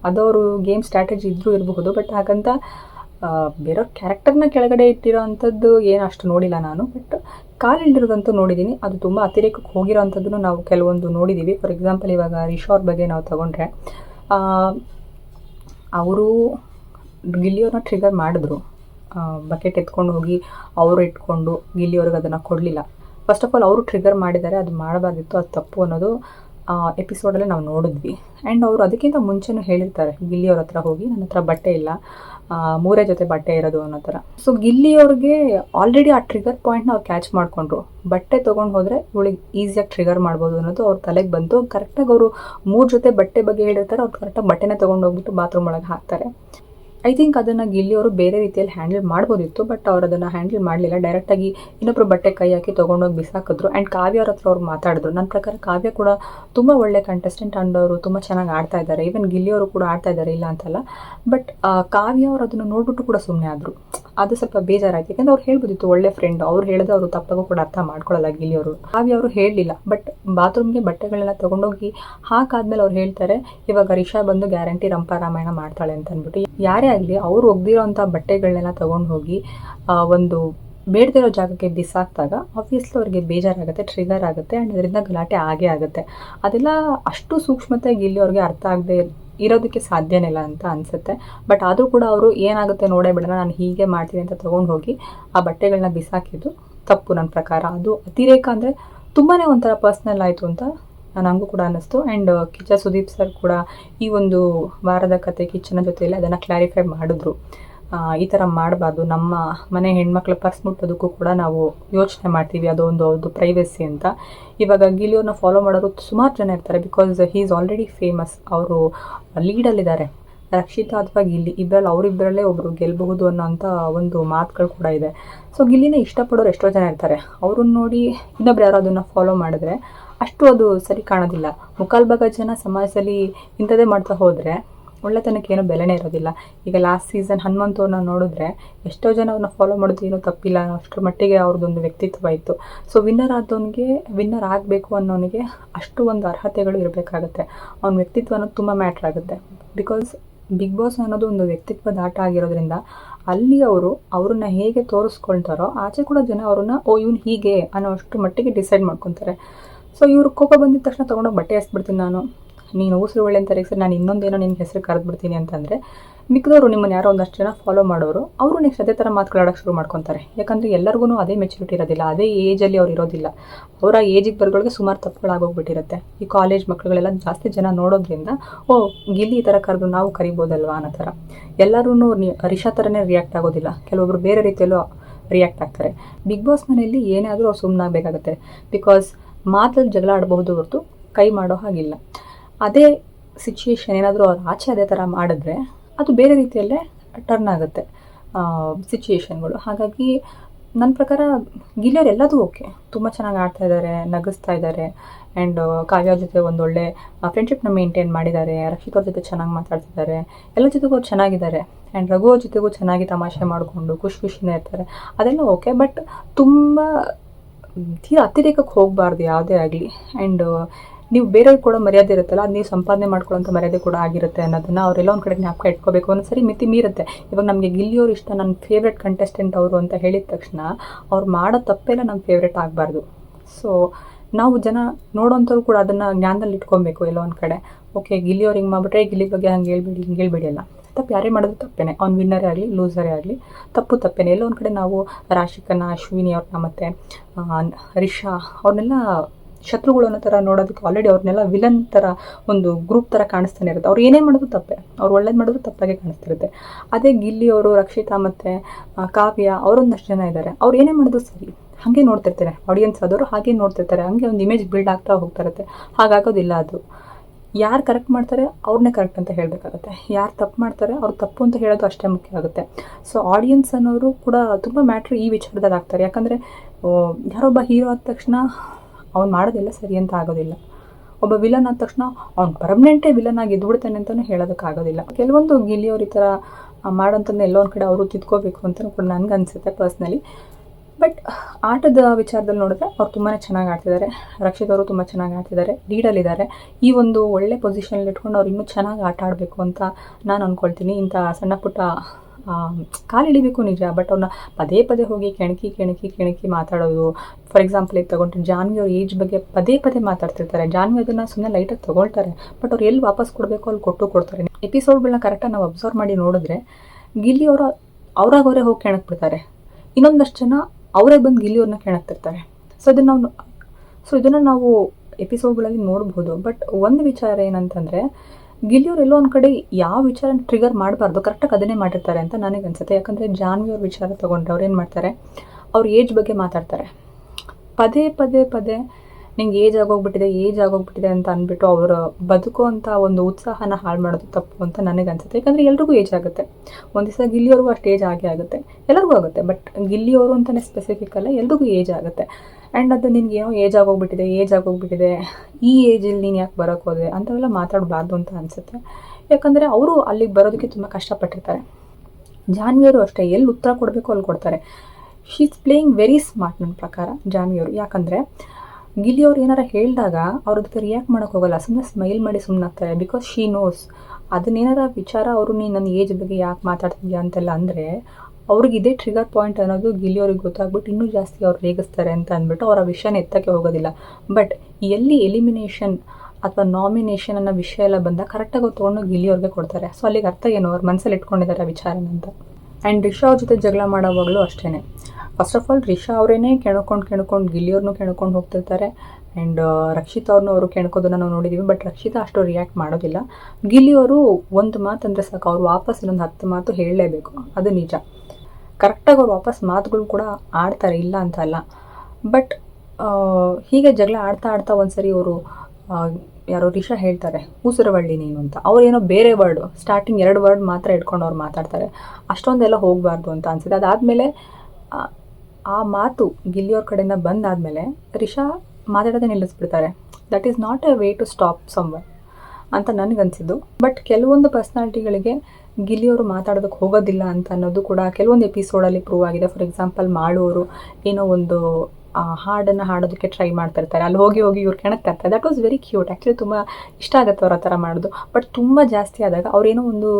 ಅದವರು ಗೇಮ್ ಸ್ಟ್ರಾಟಜಿ ಇದ್ದರೂ ಇರಬಹುದು ಬಟ್ ಹಾಗಂತ ಬೇರೆಯವ್ರ ಕ್ಯಾರೆಕ್ಟರ್ನ ಕೆಳಗಡೆ ಇಟ್ಟಿರೋ ಅಂಥದ್ದು ಏನು ಅಷ್ಟು ನೋಡಿಲ್ಲ ನಾನು. ಬಟ್ ಕಾಲಿಲ್ದಿರೋದಂತೂ ನೋಡಿದ್ದೀನಿ ಅದು ತುಂಬ ಅತಿರೇಕಕ್ಕೆ ಹೋಗಿರೋ ಅಂಥದ್ದನ್ನು ನಾವು ಕೆಲವೊಂದು ನೋಡಿದ್ದೀವಿ ಫಾರ್ ಎಕ್ಸಾಂಪಲ್ ಇವಾಗ ರಿಶೋರ್ ಬಗ್ಗೆ ನಾವು ತಗೊಂಡ್ರೆ ಅವರು ಗಿಲ್ಲಿಯವ್ರನ್ನ ಟ್ರಿಗರ್ ಮಾಡಿದ್ರು. ಬಕೆಟ್ ಎತ್ಕೊಂಡು ಹೋಗಿ ಅವರು ಇಟ್ಕೊಂಡು ಗಿಲ್ಲಿಯವ್ರಿಗೆ ಅದನ್ನು ಕೊಡಲಿಲ್ಲ. ಫಸ್ಟ್ ಆಫ್ ಆಲ್ ಅವರು ಟ್ರಿಗರ್ ಮಾಡಿದ್ದಾರೆ. ಅದು ಮಾಡಬಾರ್ದಿತ್ತು. ಅದು ತಪ್ಪು ಅನ್ನೋದು ಎಪಿಸೋಡಲ್ಲಿ ನಾವು ನೋಡಿದ್ವಿ. ಆ್ಯಂಡ್ ಅವರು ಅದಕ್ಕಿಂತ ಮುಂಚೆನೂ ಹೇಳಿರ್ತಾರೆ ಗಿಲ್ಲಿಯವ್ರ ಹತ್ರ ಹೋಗಿ ನನ್ನ ಹತ್ರ ಬಟ್ಟೆ ಇಲ್ಲ ಮೂರೇ ಜೊತೆ ಬಟ್ಟೆ ಇರೋದು ಅನ್ನೋ ಥರ. ಸೊ ಗಿಲ್ಲಿಯವ್ರಿಗೆ ಆಲ್ರೆಡಿ ಆ ಟ್ರಿಗರ್ ಪಾಯಿಂಟ್ನ ಅವ್ರು ಕ್ಯಾಚ್ ಮಾಡಿಕೊಂಡ್ರು. ಬಟ್ಟೆ ತೊಗೊಂಡು ಹೋದರೆ ಇವಳಿಗೆ ಈಸಿಯಾಗಿ ಟ್ರಿಗರ್ ಮಾಡ್ಬೋದು ಅನ್ನೋದು ಅವ್ರ ತಲೆಗೆ ಬಂತು. ಕರೆಕ್ಟಾಗಿ ಅವರು ಮೂರು ಜೊತೆ ಬಟ್ಟೆ ಬಗ್ಗೆ ಹೇಳಿರ್ತಾರೆ, ಅವ್ರು ಕರೆಕ್ಟಾಗಿ ಬಟ್ಟೆನ ತೊಗೊಂಡು ಹೋಗ್ಬಿಟ್ಟು ಬಾತ್ರೂಮ್ ಒಳಗೆ ಹಾಕ್ತಾರೆ. ಐ ಥಿಂಕ್ ಅದನ್ನು ಗಿಲ್ಲಿಯವರು ಬೇರೆ ರೀತಿಯಲ್ಲಿ ಹ್ಯಾಂಡಲ್ ಮಾಡ್ಬೋದಿತ್ತು ಬಟ್ ಅವ್ರು ಅದನ್ನು ಹ್ಯಾಂಡಲ್ ಮಾಡಲಿಲ್ಲ. ಡೈರೆಕ್ಟಾಗಿ ಇನ್ನೊಬ್ಬರು ಬಟ್ಟೆ ಕೈ ಹಾಕಿ ತೊಗೊಂಡೋಗಿ ಬಿಸಾಕಿದ್ರು. ಆ್ಯಂಡ್ ಕಾವ್ಯ ಅವ್ರ ಹತ್ರ ಅವ್ರು ಮಾತಾಡಿದ್ರು. ನನ್ನ ಪ್ರಕಾರ ಕಾವ್ಯ ಕೂಡ ತುಂಬ ಒಳ್ಳೆ ಕಂಟೆಸ್ಟೆಂಟ್ ಅಂಡ್ ಅವರು ತುಂಬ ಚೆನ್ನಾಗಿ ಆಡ್ತಾ ಇದ್ದಾರೆ. ಈವನ್ ಗಿಲ್ಲಿಯವರು ಕೂಡ ಆಡ್ತಾ ಇದ್ದಾರೆ, ಇಲ್ಲ ಅಂತಲ್ಲ. ಬಟ್ ಕಾವ್ಯ ಅವರು ಅದನ್ನು ನೋಡ್ಬಿಟ್ಟು ಕೂಡ ಸುಮ್ಮನೆ ಆದರು. ಅದು ಸ್ವಲ್ಪ ಬೇಜಾರಾಯ್ತು. ಯಾಕಂದ್ರೆ ಅವ್ರು ಹೇಳ್ಬೋದಿತ್ತು, ಒಳ್ಳೆ ಫ್ರೆಂಡ್ ಅವ್ರು ಹೇಳಿದ್ರೆ ಅವರು ತಪ್ಪಾಗೂ ಕೂಡ ಅರ್ಥ ಮಾಡ್ಕೊಳ್ಳಲ್ಲ ಗಿಲ್ಲಿಯವರು ಹಾಗೆ ಅವರು ಹೇಳಲಿಲ್ಲ. ಬಟ್ ಬಾತ್ರೂಮ್ಗೆ ಬಟ್ಟೆಗಳನ್ನೆಲ್ಲ ತೊಗೊಂಡೋಗಿ ಹಾಕಾದ್ಮೇಲೆ ಅವ್ರು ಹೇಳ್ತಾರೆ, ಇವಾಗ ರಿಷಾ ಬಂದು ಗ್ಯಾರಂಟಿ ರಂಪಾರಾಮಾಯಣ ಮಾಡ್ತಾಳೆ ಅಂತ ಅಂದ್ಬಿಟ್ಟು ಯಾರೇ ಆಗಲಿ, ಅವ್ರು ಒಗ್ದಿರೋಂಥ ಬಟ್ಟೆಗಳನ್ನೆಲ್ಲ ತಗೊಂಡು ಹೋಗಿ ಒಂದು ಬೇಡದಿರೋ ಜಾಗಕ್ಕೆ ಬಿಸಾಕಿದಾಗ ಆಬ್ವಿಯಸ್ಲಿ ಅವ್ರಿಗೆ ಬೇಜಾರಾಗುತ್ತೆ ಟ್ರಿಗರ್ ಆಗುತ್ತೆ ಆ್ಯಂಡ್ ಅದರಿಂದ ಗಲಾಟೆ ಆಗೇ ಆಗುತ್ತೆ. ಅದೆಲ್ಲ ಅಷ್ಟು ಸೂಕ್ಷ್ಮತೆಯಾಗಿ ಇಲ್ಲಿ ಅವ್ರಿಗೆ ಅರ್ಥ ಆಗದೆ ಇರೋದಕ್ಕೆ ಸಾಧ್ಯನೇ ಇಲ್ಲ ಅಂತ ಅನಿಸುತ್ತೆ. ಬಟ್ ಆದರೂ ಕೂಡ ಅವರು ಏನಾಗುತ್ತೆ ನೋಡೇ ಬಿಡೋಣ ನಾನು ಹೀಗೆ ಮಾಡ್ತೀನಿ ಅಂತ ತೊಗೊಂಡು ಹೋಗಿ ಆ ಬಟ್ಟೆಗಳನ್ನ ಬಿಸಾಕಿದ್ದು ತಪ್ಪು ನನ್ನ ಪ್ರಕಾರ. ಅದು ಅತಿರೇಕ ಅಂದರೆ ತುಂಬಾ ಒಂಥರ ಪರ್ಸ್ನಲ್ ಆಯಿತು ಅಂತ ನನಗೂ ಕೂಡ ಅನ್ನಿಸ್ತು. ಆ್ಯಂಡ್ ಕಿಚ್ಚ ಸುದೀಪ್ ಸರ್ ಕೂಡ ಈ ಒಂದು ವಾರದ ಕತೆ ಕಿಚ್ಚನ ಜೊತೆಯಲ್ಲಿ ಅದನ್ನು ಕ್ಲಾರಿಫೈ ಮಾಡಿದ್ರು. ಈ ಥರ ಮಾಡಬಾರ್ದು. ನಮ್ಮ ಮನೆ ಹೆಣ್ಮಕ್ಳ ಪರ್ಸ್ ಮುಟ್ಟೋದಕ್ಕೂ ಕೂಡ ನಾವು ಯೋಚನೆ ಮಾಡ್ತೀವಿ ಅದೊಂದು ಅವ್ರದ್ದು ಪ್ರೈವಸಿ ಅಂತ. ಇವಾಗ ಗಿಲಿಯವ್ರನ್ನ ಫಾಲೋ ಮಾಡೋರು ಸುಮಾರು ಜನ ಇರ್ತಾರೆ because he is already famous ಅವರು ಲೀಡಲ್ಲಿದ್ದಾರೆ. ರಕ್ಷಿತಾ ಅಥವಾ ಗಿಲ್ಲಿ ಇಬ್ಬರಲ್ಲಿ ಅವರಿಬ್ಬರಲ್ಲೇ ಒಬ್ಬರು ಗೆಲ್ಲಬಹುದು ಅನ್ನೋಂಥ ಒಂದು ಮಾತುಗಳು ಕೂಡ ಇದೆ. ಸೊ ಗಿಲ್ಲಿನ ಇಷ್ಟಪಡೋರು ಎಷ್ಟೋ ಜನ ಇರ್ತಾರೆ. ಅವ್ರನ್ನ ನೋಡಿ ಇನ್ನೊಬ್ರು ಯಾರೋ ಅದನ್ನು ಫಾಲೋ ಮಾಡಿದ್ರೆ ಅಷ್ಟು ಅದು ಸರಿ ಕಾಣೋದಿಲ್ಲ. ಮುಕ್ಕಾಲು ಭಾಗ ಜನ ಸಮಾಜದಲ್ಲಿ ಇಂಥದ್ದೇ ಮಾಡ್ತಾ ಹೋದರೆ ಒಳ್ಳೆತನಕ್ಕೆ ಏನೂ ಬೆಲೆನೇ ಇರೋದಿಲ್ಲ. ಈಗ ಲಾಸ್ಟ್ ಸೀಸನ್ ಹನುಮಂತವ್ರನ್ನ ನೋಡಿದ್ರೆ ಎಷ್ಟೋ ಜನ ಅವ್ರನ್ನ ಫಾಲೋ ಮಾಡೋದು ಏನೂ ತಪ್ಪಿಲ್ಲ, ಅಷ್ಟರ ಮಟ್ಟಿಗೆ ಅವ್ರದ್ದೊಂದು ವ್ಯಕ್ತಿತ್ವ ಇತ್ತು. ಸೊ ವಿನ್ನರ್ ಆದವನಿಗೆ ವಿನ್ನರ್ ಆಗಬೇಕು ಅನ್ನೋನಿಗೆ ಅಷ್ಟು ಒಂದು ಅರ್ಹತೆಗಳು ಇರಬೇಕಾಗುತ್ತೆ. ಅವ್ನ ವ್ಯಕ್ತಿತ್ವ ಅನ್ನೋದು ತುಂಬ ಮ್ಯಾಟ್ರ್ ಆಗುತ್ತೆ. ಬಿಕಾಸ್ ಬಿಗ್ ಬಾಸ್ ಅನ್ನೋದು ಒಂದು ವ್ಯಕ್ತಿತ್ವದ ಆಟ ಆಗಿರೋದ್ರಿಂದ ಅಲ್ಲಿ ಅವರು ಅವ್ರನ್ನ ಹೇಗೆ ತೋರಿಸ್ಕೊಳ್ತಾರೋ ಆಚೆ ಕೂಡ ಜನ ಅವ್ರನ್ನ, ಓ, ಇವ್ನು ಹೀಗೆ ಅನ್ನೋ ಅಷ್ಟು ಮಟ್ಟಿಗೆ ಡಿಸೈಡ್ ಮಾಡ್ಕೊತಾರೆ. ಸೊ ಇವರು ಕೋಪ ಬಂದಿದ ತಕ್ಷಣ ತೊಗೊಂಡೋಗಿ ಬಟ್ಟೆ ಎಸ್ಬಿಡ್ತೀನಿ ನಾನು. ನೀನು ಉಸಿರು ಒಳ್ಳೆ ಅಂತ ಸರಿ, ನಾನು ಇನ್ನೊಂದೇನೋ ನಿನ್ನ ಹೆಸರು ಕರೆದ್ಬಿಡ್ತೀನಿ ಅಂತಂದರೆ ಮಿಕ್ಕದವರು ನಿಮ್ಮನ್ನು ಯಾರೋ ಒಂದಷ್ಟು ಜನ ಫಾಲೋ ಮಾಡೋರು, ಅವರು ನೆಕ್ಸ್ಟ್ ಅದೇ ಥರ ಮಾತುಗಳಾಡೋಕ್ಕೆ ಶುರು ಮಾಡ್ಕೊತಾರೆ. ಯಾಕಂದರೆ ಎಲ್ಲರಿಗೂ ಅದೇ ಮೆಚುರಿಟಿ ಇರೋದಿಲ್ಲ, ಅದೇ ಏಜಲ್ಲಿ ಅವ್ರು ಇರೋದಿಲ್ಲ. ಅವರ ಏಜಿಗೆ ಬರ್ಗಳಿಗೆ ಸುಮಾರು ತಪ್ಪುಗಳಾಗೋಗ್ಬಿಟ್ಟಿರುತ್ತೆ. ಈ ಕಾಲೇಜ್ ಮಕ್ಕಳುಗಳೆಲ್ಲ ಜಾಸ್ತಿ ಜನ ನೋಡೋದ್ರಿಂದ, ಓ, ಗಿಲ್ಲಿ ಈ ಥರ ಕರೆದು ನಾವು ಕರಿಬೋದಲ್ವಾ ಅನ್ನೋ ಥರ ಎಲ್ಲರೂ ರಿಷಾ ಥರನೇ ರಿಯಾಕ್ಟ್ ಆಗೋದಿಲ್ಲ. ಕೆಲವೊಬ್ರು ಬೇರೆ ರೀತಿಯಲ್ಲೂ ರಿಯಾಕ್ಟ್ ಆಗ್ತಾರೆ. ಬಿಗ್ ಬಾಸ್ ಮನೆಯಲ್ಲಿ ಏನೇ ಆದರೂ ಅವ್ರು ಸುಮ್ಮನಾಗಬೇಕಾಗತ್ತೆ ಬಿಕಾಸ್ ಮಾತಲ್ಲಿ ಜಗಳ ಆಡಬಹುದು ಹೊರತು ಕೈ ಮಾಡೋ ಹಾಗಿಲ್ಲ. ಅದೇ ಸಿಚುಯೇಷನ್ ಏನಾದರೂ ಅವ್ರು ಆಚೆ ಅದೇ ಥರ ಮಾಡಿದ್ರೆ ಅದು ಬೇರೆ ರೀತಿಯಲ್ಲೇ ಟರ್ನ್ ಆಗುತ್ತೆ ಸಿಚುಯೇಷನ್ಗಳು ಹಾಗಾಗಿ ನನ್ನ ಪ್ರಕಾರ ಗಿಲಿಯರ್ ಎಲ್ಲದೂ ಓಕೆ ತುಂಬ ಚೆನ್ನಾಗಿ ಆಡ್ತಾ ಇದ್ದಾರೆ ನಗಿಸ್ತಾ ಇದ್ದಾರೆ ಆ್ಯಂಡ್ ಕಾವ್ಯ ಜೊತೆ ಒಂದೊಳ್ಳೆ ಫ್ರೆಂಡ್ಶಿಪ್ನ ಮೇಂಟೈನ್ ಮಾಡಿದ್ದಾರೆ. ರಕ್ಷಿತ್ ಅವ್ರ ಜೊತೆ ಚೆನ್ನಾಗಿ ಮಾತಾಡ್ತಿದ್ದಾರೆ. ಎಲ್ಲ ಜೊತೆಗೂ ಅವ್ರು ಚೆನ್ನಾಗಿದ್ದಾರೆ. ಆ್ಯಂಡ್ ರಘು ಅವ್ರ ಜೊತೆಗೂ ಚೆನ್ನಾಗಿ ತಮಾಷೆ ಮಾಡಿಕೊಂಡು ಖುಷಿ ಖುಷಿನೇ ಇರ್ತಾರೆ. ಅದೆಲ್ಲ ಓಕೆ ಬಟ್ ತುಂಬ, ತೀರಾ ಅತಿರೇಕಕ್ಕೆ ಹೋಗಬಾರ್ದು ಯಾವುದೇ ಆಗಲಿ. ಆ್ಯಂಡ್ ನೀವು ಬೇರೆಯವ್ರಿಗೆ ಕೊಡೋ ಮರ್ಯಾದೆ ಇರುತ್ತಲ್ಲ, ಅದು ನೀವು ಸಂಪಾದನೆ ಮಾಡ್ಕೊಳ್ಳೋಂಥ ಮರ್ಯಾದೆ ಕೂಡ ಆಗಿರುತ್ತೆ ಅನ್ನೋದನ್ನ ಅವರೆಲ್ಲ ಒಂದು ಕಡೆ ಜ್ಞಾಪಕ ಇಟ್ಕೋಬೇಕು. ಒಂದ್ಸರಿ ಮಿತಿ ಮೀರುತ್ತೆ. ಇವಾಗ ನಮಗೆ ಗಿಲ್ಲಿಯವ್ರು ಇಷ್ಟ ನನ್ನ ಫೇವ್ರೆಟ್ ಕಂಟೆಸ್ಟೆಂಟ್ ಅವರು ಅಂತ ಹೇಳಿದ ತಕ್ಷಣ ಅವ್ರು ಮಾಡೋ ತಪ್ಪೆಲ್ಲ ನಮ್ಮ ಫೇವ್ರೆಟ್ ಆಗಬಾರ್ದು. ಸೊ ನಾವು ಜನ ನೋಡೋಂಥವ್ರು ಕೂಡ ಅದನ್ನು ಜ್ಞಾನದಲ್ಲಿ ಇಟ್ಕೊಬೇಕು ಎಲ್ಲೋ ಒಂದು ಕಡೆ. ಓಕೆ ಗಿಲ್ಲಿಯವ್ರು ಹಿಂಗೆ ಮಾಡ್ಬಿಟ್ರೆ ಗಿಲ್ಲಿ ಬಗ್ಗೆ ಹಂಗೆ ಹೇಳ್ಬೇಡಿ, ಹಿಂಗೆ ಹೇಳ್ಬೇಡಿ ಅಲ್ಲ ತಪ್ಪು ಯಾರೇ ಮಾಡೋದು ತಪ್ಪೇನೆ. ಅವ್ನು ವಿನ್ನರೇ ಆಗಲಿ ಲೂಸರೇ ಆಗಲಿ, ತಪ್ಪು ತಪ್ಪೇನೆ. ಎಲ್ಲೋ ಒಂದು ಕಡೆ ನಾವು ರಾಶಿಕನ, ಅಶ್ವಿನಿ ಅವ್ರನ್ನ ಮತ್ತು ರಿಷಾ ಅವ್ರನ್ನೆಲ್ಲ ಶತ್ರುಗಳು ಅನ್ನೋ ಥರ ನೋಡೋದಕ್ಕೆ ಆಲ್ರೆಡಿ ಅವ್ರನ್ನೆಲ್ಲ ವಿಲನ್ ಥರ ಒಂದು ಗ್ರೂಪ್ ಥರ ಕಾಣಿಸ್ತಾನೆ ಇರುತ್ತೆ. ಅವ್ರು ಏನೇ ಮಾಡೋದು ತಪ್ಪೆ. ಅವ್ರು ಒಳ್ಳೇದು ಮಾಡೋದು ತಪ್ಪಾಗೆ ಕಾಣಿಸ್ತಿರುತ್ತೆ. ಅದೇ ಗಿಲ್ಲಿ ಅವರು, ರಕ್ಷಿತಾ ಮತ್ತು ಕಾವ್ಯ ಅವರೊಂದಷ್ಟು ಜನ ಇದ್ದಾರೆ ಅವ್ರು ಏನೇ ಮಾಡೋದು ಸರಿ. ಹಾಗೆ ನೋಡ್ತಿರ್ತಾರೆ. ಆಡಿಯನ್ಸ್ ಆದವರು ಹಾಗೆ ನೋಡ್ತಿರ್ತಾರೆ. ಹಾಗೆ ಒಂದು ಇಮೇಜ್ ಬಿಲ್ಡ್ ಆಗ್ತಾ ಹೋಗ್ತಾ ಇರುತ್ತೆ ಹಾಗಾಗೋದಿಲ್ಲ ಅದು. ಯಾರು ಕರೆಕ್ಟ್ ಮಾಡ್ತಾರೆ ಅವ್ರನ್ನೇ ಕರೆಕ್ಟ್ ಅಂತ ಹೇಳಬೇಕಾಗುತ್ತೆ. ಯಾರು ತಪ್ಪು ಮಾಡ್ತಾರೆ ಅವ್ರು ತಪ್ಪು ಅಂತ ಹೇಳೋದು ಅಷ್ಟೇ ಮುಖ್ಯ ಆಗುತ್ತೆ. ಸೊ ಆಡಿಯನ್ಸ್ ಅನ್ನೋರು ಕೂಡ ತುಂಬ ಮ್ಯಾಟ್ರ್ ಈ ವಿಚಾರದಲ್ಲಿ ಆಗ್ತಾರೆ. ಯಾಕಂದರೆ ಯಾರೊಬ್ಬ ಹೀರೋ ಆದ ತಕ್ಷಣ ಅವ್ನು ಮಾಡೋದೆಲ್ಲ ಸರಿ ಅಂತ ಆಗೋದಿಲ್ಲ. ಒಬ್ಬ ವಿಲನ್ ಆದ ತಕ್ಷಣ ಅವ್ನು ಪರ್ಮನೆಂಟೇ ವಿಲನ್ ಆಗಿ ಇದ್ಬಿಡ್ತಾನೆ ಅಂತಲೂ ಹೇಳೋದಕ್ಕಾಗೋದಿಲ್ಲ ಕೆಲವೊಂದು ಗಿಲಿಯವ್ರು ಈ ಥರ ಮಾಡೋಂಥದ್ದು ಎಲ್ಲೋ ಒಂದು ಕಡೆ ಅವರು ತಿದ್ಕೋಬೇಕು ಅಂತ ಕೂಡ ನನಗೆ ಅನಿಸುತ್ತೆ ಪರ್ಸ್ನಲಿ ಬಟ್ ಆಟದ ವಿಚಾರದಲ್ಲಿ ನೋಡಿದ್ರೆ ಅವ್ರು ತುಂಬಾ ಚೆನ್ನಾಗಿ ಆಡ್ತಿದ್ದಾರೆ. ರಕ್ಷಿತ್ ಅವರು ತುಂಬ ಚೆನ್ನಾಗಿ ಆಡ್ತಿದ್ದಾರೆ. ಲೀಡಲ್ಲಿದ್ದಾರೆ ಈ ಒಂದು ಒಳ್ಳೆ ಪೊಸಿಷನಲ್ಲಿ ಇಟ್ಕೊಂಡು ಅವ್ರು ಇನ್ನೂ ಚೆನ್ನಾಗಿ ಆಟ ಆಡಬೇಕು ಅಂತ ನಾನು ಅಂದ್ಕೊಳ್ತೀನಿ ಇಂಥ ಸಣ್ಣ ಪುಟ್ಟ ಕಾಲು ಇಳಿಬೇಕು ನಿಜ ಬಟ್ ಅವ್ರನ್ನ ಪದೇ ಪದೇ ಹೋಗಿ ಕೆಣಕಿ ಕೆಣಕಿ ಕೆಣಕಿ ಮಾತಾಡೋದು. ಫಾರ್ ಎಕ್ಸಾಂಪಲ್ ಈಗ ತಗೊಂಡ್ರೆ ಜಾನ್ವಿ ಅವ್ರ ಏಜ್ ಬಗ್ಗೆ ಪದೇ ಪದೇ ಮಾತಾಡ್ತಿರ್ತಾರೆ. ಜಾನ್ವಿ ಅದನ್ನು ಸುಮ್ಮನೆ ಲೈಟಾಗಿ ತೊಗೊಳ್ತಾರೆ ಬಟ್ ಅವ್ರು ಎಲ್ಲಿ ವಾಪಸ್ ಕೊಡಬೇಕು ಅಲ್ಲಿ ಕೊಟ್ಟು ಕೊಡ್ತಾರೆ. ಎಪಿಸೋಡ್ಗಳನ್ನ ಕರೆಕ್ಟಾಗಿ ನಾವು ಅಬ್ಸರ್ವ್ ಮಾಡಿ ನೋಡಿದ್ರೆ, ಗಿಲ್ಲಿ ಅವರು ಅವ್ರಾಗವರೇ ಹೋಗಿ ಕೆಣಕ್ಬಿಡ್ತಾರೆ ಇನ್ನೊಂದಷ್ಟು ಜನ ಅವರೇ ಬಂದು ಗಿಲ್ಲಿಯವ್ರನ್ನ ಕೆಣಕ್ತಿರ್ತಾರೆ ಸೊ ಅದನ್ನು ನಾವು ಸೊ ಇದನ್ನು ನಾವು ಎಪಿಸೋಡ್ಗಳಲ್ಲಿ ನೋಡ್ಬೋದು. ಬಟ್ ಒಂದು ವಿಚಾರ ಏನಂತಂದರೆ ಗಿಲ್ಲಿಯವ್ರು ಎಲ್ಲೋ ಒಂದು ಕಡೆ ಯಾವ ವಿಚಾರ ಟ್ರಿಗರ್ ಮಾಡಬಾರ್ದು ಕರೆಕ್ಟಾಗಿ ಅದನ್ನೇ ಮಾಡಿರ್ತಾರೆ ಅಂತ ನನಗೆ ಅನ್ಸುತ್ತೆ. ಯಾಕಂದರೆ ಜಾನ್ವಿ ಅವ್ರ ವಿಚಾರ ತೊಗೊಂಡ್ರೆ ಅವ್ರು ಏನು ಮಾಡ್ತಾರೆ? ಅವ್ರ ಏಜ್ ಬಗ್ಗೆ ಮಾತಾಡ್ತಾರೆ. ಪದೇ ಪದೇ ಪದೇ ನಿಂಗೆ ಏಜ್ ಆಗೋಗ್ಬಿಟ್ಟಿದೆ ಏಜ್ ಆಗೋಗ್ಬಿಟ್ಟಿದೆ ಅಂತ ಅಂದ್ಬಿಟ್ಟು ಅವರ ಬದುಕುವಂಥ ಒಂದು ಉತ್ಸಾಹನ ಹಾಳು ಮಾಡೋದು ತಪ್ಪು ಅಂತ ನನಗೆ ಅನ್ಸುತ್ತೆ. ಯಾಕಂದರೆ ಎಲ್ರಿಗೂ ಏಜ್ ಆಗುತ್ತೆ. ಒಂದು ದಿವಸ ಗಿಲ್ಲಿಯವ್ರಿಗೂ ಅಷ್ಟು ಏಜ್ ಆಗೇ ಆಗುತ್ತೆ. ಎಲ್ಲರಿಗೂ ಆಗುತ್ತೆ. ಬಟ್ ಗಿಲ್ಲಿಯವರು ಅಂತಲೇ ಸ್ಪೆಸಿಫಿಕ್ ಅಲ್ಲ, ಎಲ್ರಿಗೂ ಏಜ್ ಆಗುತ್ತೆ. ಆ್ಯಂಡ್ ಅದು ನಿನಗೆ ಏನೋ ಏಜ್ ಆಗೋಗ್ಬಿಟ್ಟಿದೆ ಏಜ್ ಆಗೋಗ್ಬಿಟ್ಟಿದೆ. ಈ ಏಜಲ್ಲಿ ನೀನು ಯಾಕೆ ಬರೋಕ್ಕೆ ಹೋದೆ? ಅಂಥವೆಲ್ಲ ಮಾತಾಡಬಾರ್ದು ಅಂತ ಅನಿಸುತ್ತೆ. ಯಾಕಂದರೆ ಅವರು ಅಲ್ಲಿಗೆ ಬರೋದಕ್ಕೆ ತುಂಬ ಕಷ್ಟಪಟ್ಟಿರ್ತಾರೆ. ಜಾನ್ವಿಯವರು ಅಷ್ಟೇ, ಎಲ್ಲಿ ಉತ್ತರ ಕೊಡಬೇಕು ಅಲ್ಲಿ ಕೊಡ್ತಾರೆ. ಶೀಸ್ ಪ್ಲೇಯಿಂಗ್ ವೆರಿ ಸ್ಮಾರ್ಟ್ ನನ್ನ ಪ್ರಕಾರ, ಜಾನ್ವಿಯವರು. ಯಾಕಂದರೆ ಗಿಲಿಯವ್ರು ಏನಾರ ಹೇಳಿದಾಗ ಅವ್ರ ಅದಕ್ಕೆ ರಿಯಾಕ್ಟ್ ಮಾಡೋಕೆ ಹೋಗಲ್ಲ. ಸುಮ್ಮನೆ ಸ್ಮೈಲ್ ಮಾಡಿ ಸುಮ್ಮನಾಗ್ತಾರೆ ಬಿಕಾಸ್ ಶೀ ನೋಸ್ ಅದನ್ನೇನಾರ ವಿಚಾರ ಅವರು, ನೀನು ನನ್ನ ಏಜ್ ಬಗ್ಗೆ ಯಾಕೆ ಮಾತಾಡ್ತಿದ್ಯಾ? ಅಂತೆಲ್ಲ ಅಂದರೆ ಅವ್ರಿಗೆ ಇದೇ ಟ್ರಿಗರ್ ಪಾಯಿಂಟ್ ಅನ್ನೋದು ಗಿಲ್ಲಿಯವ್ರಿಗೆ ಗೊತ್ತಾಗ್ಬಿಟ್ಟು ಇನ್ನೂ ಜಾಸ್ತಿ ಅವ್ರು ರೇಗಿಸ್ತಾರೆ ಅಂತ ಅಂದ್ಬಿಟ್ಟು ಅವರ ವಿಷಯನ ಎತ್ತಕ್ಕೆ ಹೋಗೋದಿಲ್ಲ. ಬಟ್ ಎಲ್ಲಿ ಎಲಿಮಿನೇಷನ್ ಅಥವಾ ನಾಮಿನೇಷನ್ ಅನ್ನೋ ವಿಷಯ ಎಲ್ಲ ಬಂದಾಗ ಕರೆಕ್ಟಾಗಿ ತೊಗೊಂಡು ತೊಗೊಂಡು ಗಿಲ್ಲಿಯವ್ರಿಗೆ ಕೊಡ್ತಾರೆ. ಸೊ ಅಲ್ಲಿಗೆ ಅರ್ಥ ಏನು? ಅವ್ರ ಮನಸ್ಸಲ್ಲಿ ಇಟ್ಕೊಂಡಿದ್ದಾರೆ ಆ ವಿಚಾರನ ಅಂತ. ಆ್ಯಂಡ್ ರಿಷಾ ಅವ್ರ ಜೊತೆ ಜಗಳ ಮಾಡೋವಾಗಲೂ ಅಷ್ಟೇ ಫಸ್ಟ್ ಆಫ್ ಆಲ್ ರಿಷಾ ಅವರೇನೆ ಕೆಣ್ಕೊಂಡು ಕೆಣ್ಕೊಂಡು ಗಿಲ್ಲಿಯವ್ರನ್ನೂ ಕೆಣ್ಕೊಂಡು ಹೋಗ್ತಿರ್ತಾರೆ. ಆ್ಯಂಡ್ ರಕ್ಷಿತ್ ಅವ್ರನ್ನ ಅವರು ಕೆಣ್ಕೋದನ್ನು ನಾವು ನೋಡಿದ್ದೀವಿ ಬಟ್ ರಕ್ಷಿತಾ ಅಷ್ಟು ರಿಯಾಕ್ಟ್ ಮಾಡೋದಿಲ್ಲ. ಗಿಲಿಯವರು ಒಂದು ಮಾತು ಅಂದರೆ ಸಾಕು. ಅವ್ರು ವಾಪಸ್ ಇನ್ನೊಂದು ಹತ್ತು ಮಾತು ಹೇಳಲೇಬೇಕು. ಅದು ನಿಜ. ಕರೆಕ್ಟಾಗಿ ಅವ್ರು ವಾಪಸ್ ಮಾತುಗಳು ಕೂಡ ಆಡ್ತಾರೆ, ಇಲ್ಲ ಅಂತ ಅಲ್ಲ. ಬಟ್ ಹೀಗೆ ಜಗಳ ಆಡ್ತಾ ಆಡ್ತಾ ಒಂದ್ಸರಿ ಅವರು ಯಾರೋ ರಿಷಾ ಹೇಳ್ತಾರೆ, ಉಸಿರವಳ್ಳಿ ನೀನು ಅಂತ. ಅವ್ರೇನೋ ಬೇರೆ ವರ್ಡು ಸ್ಟಾರ್ಟಿಂಗ್ ಎರಡು ವರ್ಡ್ ಮಾತ್ರ ಇಟ್ಕೊಂಡು ಅವ್ರು ಮಾತಾಡ್ತಾರೆ. ಅಷ್ಟೊಂದೆಲ್ಲ ಹೋಗಬಾರ್ದು ಅಂತ ಅನಿಸುತ್ತೆ. ಅದಾದಮೇಲೆ, ಆ ಮಾತು ಗಿಲ್ಲಿಯವ್ರ ಕಡೆಯಿಂದ ಬಂದಾದಮೇಲೆ ರಿಷಾ ಮಾತಾಡೋದೇ ನಿಲ್ಲಿಸ್ಬಿಡ್ತಾರೆ. That is not a way to stop somewhere ಅಂತ ನನಗನ್ಸಿದ್ದು. ಬಟ್ ಕೆಲವೊಂದು ಪರ್ಸ್ನಾಲಿಟಿಗಳಿಗೆ ಗಿಲ್ಲಿಯವರು ಮಾತಾಡೋದಕ್ಕೆ ಹೋಗೋದಿಲ್ಲ ಅಂತ ಅನ್ನೋದು ಕೂಡ ಕೆಲವೊಂದು ಎಪಿಸೋಡಲ್ಲಿ ಪ್ರೂವ್ ಆಗಿದೆ. ಫಾರ್ ಎಕ್ಸಾಂಪಲ್ ಮಾಡೋರು ಏನೋ ಒಂದು ಹಾಡನ್ನು ಹಾಡೋದಕ್ಕೆ ಟ್ರೈ ಮಾಡ್ತಾ ಇರ್ತಾರೆ ಅಲ್ಲಿ ಹೋಗಿ ಹೋಗಿ ಇವ್ರು ಕೆಣಕ್ತಾರೆ that was very cute actually ತುಂಬ ಇಷ್ಟ ಆಗುತ್ತೆ ಅವ್ರ ಆ ಥರ ಮಾಡೋದು. ಬಟ್ ತುಂಬ ಜಾಸ್ತಿ ಆದಾಗ ಅವ್ರೇನೋ ಒಂದು